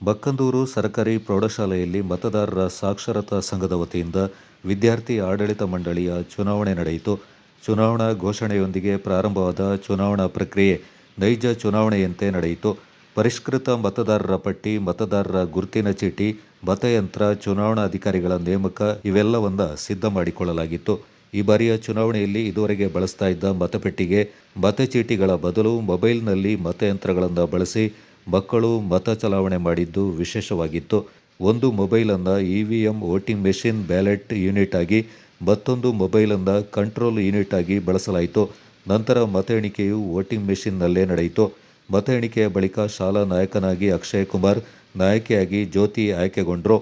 ಬಕ್ಕಂದೂರು ಸರ್ಕಾರಿ ಪ್ರೌಢಶಾಲೆಯಲ್ಲಿ ಮತದಾರರ ಸಾಕ್ಷರತಾ ಸಂಘದ ವತಿಯಿಂದ ವಿದ್ಯಾರ್ಥಿ ಆಡಳಿತ ಮಂಡಳಿಯ ಚುನಾವಣೆ ನಡೆಯಿತು. ಚುನಾವಣಾ ಘೋಷಣೆಯೊಂದಿಗೆ ಪ್ರಾರಂಭವಾದ ಚುನಾವಣಾ ಪ್ರಕ್ರಿಯೆ ನೈಜ ಚುನಾವಣೆಯಂತೆ ನಡೆಯಿತು. ಪರಿಷ್ಕೃತ ಮತದಾರರ ಪಟ್ಟಿ, ಮತದಾರರ ಗುರುತಿನ ಚೀಟಿ, ಮತಯಂತ್ರ ಚುನಾವಣಾಧಿಕಾರಿಗಳ ನೇಮಕ ಇವೆಲ್ಲವನ್ನ ಸಿದ್ಧ ಮಾಡಿಕೊಳ್ಳಲಾಗಿತ್ತು. ಈ ಬಾರಿಯ ಚುನಾವಣೆಯಲ್ಲಿ ಇದುವರೆಗೆ ಬಳಸ್ತಾ ಇದ್ದ ಮತಪೆಟ್ಟಿಗೆ ಮತಚೀಟಿಗಳ ಬದಲು ಮೊಬೈಲ್ನಲ್ಲಿ ಮತಯಂತ್ರಗಳನ್ನು ಬಳಸಿ ಮಕ್ಕಳು ಮತ ಚಲಾವಣೆ ಮಾಡಿದ್ದು ವಿಶೇಷವಾಗಿತ್ತು. ಒಂದು ಮೊಬೈಲನ್ನು M voting machine ballot unit ಆಗಿ ಮತ್ತೊಂದು ಮೊಬೈಲನ್ನು ಕಂಟ್ರೋಲ್ ಯೂನಿಟ್ ಆಗಿ ಬಳಸಲಾಯಿತು. ನಂತರ ಮತ ಎಣಿಕೆಯು ವೋಟಿಂಗ್ ಮೆಷಿನ್ನಲ್ಲೇ ನಡೆಯಿತು. ಮತ ಎಣಿಕೆಯ ಬಳಿಕ ಶಾಲಾ ನಾಯಕನಾಗಿ ಅಕ್ಷಯ್ ಕುಮಾರ್ ನಾಯಕಿಯಾಗಿ ಜ್ಯೋತಿ ಆಯ್ಕೆಗೊಂಡರು.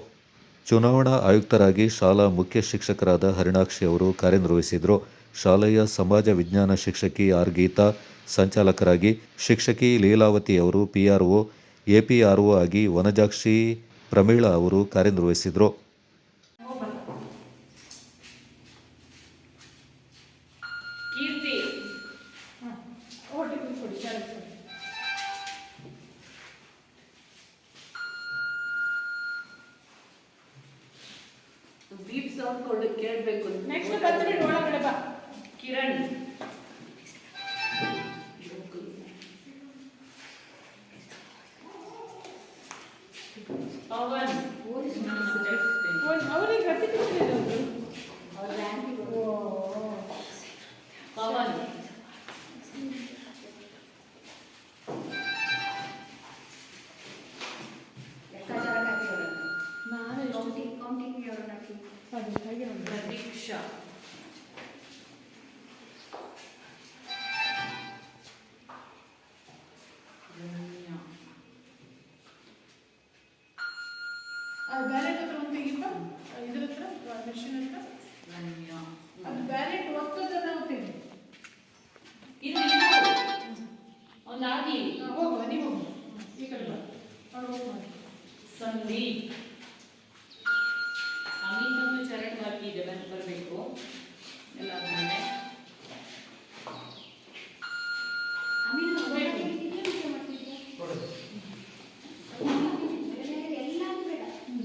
ಚುನಾವಣಾ ಆಯುಕ್ತರಾಗಿ ಶಾಲಾ ಮುಖ್ಯ ಶಿಕ್ಷಕರಾದ ಹರಿಣಾಕ್ಷಿ ಅವರು ಕಾರ್ಯನಿರ್ವಹಿಸಿದರು. ಶಾಲೆಯ ಸಮಾಜ ವಿಜ್ಞಾನ ಶಿಕ್ಷಕಿ ಆರ್ ಗೀತಾ ಸಂಚಾಲಕರಾಗಿ ಶಿಕ್ಷಕಿ ಲೀಲಾವತಿ ಅವರು ಪಿಆರ್ಒ ಎಪಿಆರ್ಒ ಆಗಿ ವನಜಾಕ್ಷಿ ಪ್ರಮೀಳಾ ಅವರು ಕಾರ್ಯನಿರ್ವಹಿಸಿದರು. ಕೀರ್ತಿ. ನೆಕ್ಸ್ಟ್ ಕೇಳಬೇಕು ನೆಕ್ಸ್ಟ್ 当冠 ಬ್ಯಾಲೆಟ್ ಹತ್ರ ಒಂದು ತೆಗಿಪ್ಪ ಇದ್ರ ಹತ್ರ ಮೆಷಿನ್ ಹತ್ರ? ಅದು ಬ್ಯಾಲೆಟ್ ಒತ್ತದ ನಾವು ತೆಗಿ ಇದು ಒಂದು ಒಂದಾಗಿ ಹೋಗುವ ನೀವು ಈ ಕಡೆ ಬಾ. ಅವ್ರು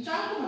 John